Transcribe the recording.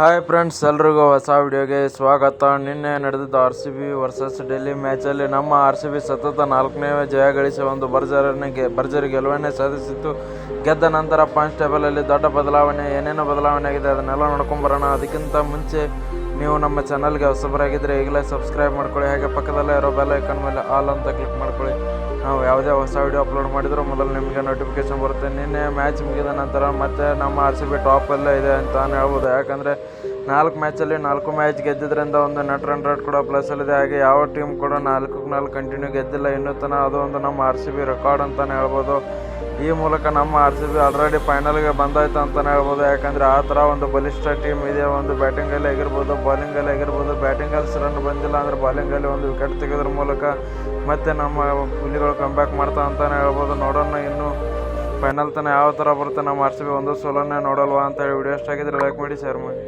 Hi friends ಎಲ್ರಿಗೂ ಹೊಸ ವಿಡಿಯೋಗೆ ಸ್ವಾಗತ. ನಿನ್ನೆ ನಡೆದಿದ್ದ R C B versus Delhi ಮ್ಯಾಚಲ್ಲಿ ನಮ್ಮ ಆರ್ ಸಿ ಬಿ ಸತತ ನಾಲ್ಕನೇ ಜಯ ಗಳಿಸಿ ಒಂದು ಭರ್ಜರನ್ನು ಗೆ, ಭರ್ಜರಿ ಗೆಲುವನ್ನೇ ಸಾಧಿಸಿತ್ತು. ಗೆದ್ದ ನಂತರ ಪಾಯಿಂಟ್ಸ್ ಟೇಬಲಲ್ಲಿ ದೊಡ್ಡ ಬದಲಾವಣೆ, ಏನೇನು ಬದಲಾವಣೆ ಆಗಿದೆ ಅದನ್ನೆಲ್ಲ ನೋಡ್ಕೊಂಬರೋಣ ಅದಕ್ಕಿಂತ ಮುಂಚೆ ನೀವು ನಮ್ಮ ಚಾನಲ್ಗೆ ಹೊಸಬರಾಗಿದ್ದರೆ ಈಗಲೇ ಸಬ್ಸ್ಕ್ರೈಬ್ ಮಾಡ್ಕೊಳ್ಳಿ. ಹಾಗೆ ಪಕ್ಕದಲ್ಲೇ ಇರೋ ಬೆಲ್ ಐಕನ್ ಮೇಲೆ ಆಲ್ ಅಂತ ಕ್ಲಿಕ್ ಮಾಡ್ಕೊಳ್ಳಿ. ಯಾವುದೇ ಹೊಸ ವಿಡಿಯೋ ಅಪ್ಲೋಡ್ ಮಾಡಿದರೂ ಮೊದಲು ನಿಮಗೆ ನೋಟಿಫಿಕೇಶನ್ ಬರುತ್ತೆ. ನಿನ್ನೆ ಮ್ಯಾಚ್ ಮುಗಿದ ನಂತರ ಮತ್ತೆ ನಮ್ಮ ಆರ್ ಸಿ ಬಿ ಟಾಪಲ್ಲೇ ಇದೆ ಅಂತಾನೆ ಹೇಳ್ಬೋದು. ಯಾಕಂದರೆ ನಾಲ್ಕು ಮ್ಯಾಚಲ್ಲಿ ನಾಲ್ಕು ಮ್ಯಾಚ್ ಗೆದ್ದಿದ್ರಿಂದ ಒಂದು ನೆಟ್ ರನ್ ರೇಟ್ ಕೂಡ ಪ್ಲಸ್ಸಲ್ಲಿದೆ ಹಾಗೆ ಯಾವ ಟೀಮ್ ಕೂಡ ನಾಲ್ಕು ನಾಲ್ಕು ಕಂಟಿನ್ಯೂ ಗೆದ್ದಿಲ್ಲ. ಇನ್ನೂ ತನಕ ಅದು ಒಂದು ನಮ್ಮ ಆರ್ ಸಿ ಬಿ ರೆಕಾರ್ಡ್ ಅಂತಲೇ ಹೇಳ್ಬೋದು. ಈ ಮೂಲಕ ನಮ್ಮ ಆರ್ ಸಿ ಬಿ ಆಲ್ರೆಡಿ ಫೈನಲ್ಗೆ ಬಂದಾಯ್ತು ಅಂತಲೇ ಹೇಳ್ಬೋದು. ಯಾಕಂದರೆ ಆ ಥರ ಒಂದು ಬಲಿಷ್ಠ ಟೀಮ್ ಇದೆ. ಒಂದು ಬ್ಯಾಟಿಂಗಲ್ಲಿ ಆಗಿರ್ಬೋದು ಬೌಲಿಂಗಲ್ಲಿ ಆಗಿರ್ಬೋದು. ಬ್ಯಾಟಿಂಗಲ್ಲಿ ರನ್ ಬಂದಿಲ್ಲ ಅಂದರೆ ಬಾಲಿಂಗಲ್ಲಿ ಒಂದು ವಿಕೆಟ್ ತೆಗೆದ್ರ ಮೂಲಕ ಮತ್ತೆ ನಮ್ಮ ಹುಲಿಗಳು ಕಂಬ್ಯಾಕ್ ಮಾಡ್ತಾ ಅಂತಾನೆ ಹೇಳ್ಬೋದು. ನೋಡೋಣ ಇನ್ನು ಫೈನಲ್ ತನಕ ಯಾವ ಥರ ಬರುತ್ತೆ. ನಮ್ಮ ಆರ್ ಸಿ ಬಿ ಒಂದು ಸೋಲನ್ನೇ ನೋಡಲ್ವಾ ಅಂತ ಹೇಳಿ ವಿಡಿಯೋ ಇಷ್ಟ ಆಗಿದ್ರೆ ಲೈಕ್ ಮಾಡಿ ಶೇರ್ ಮಾಡಿ.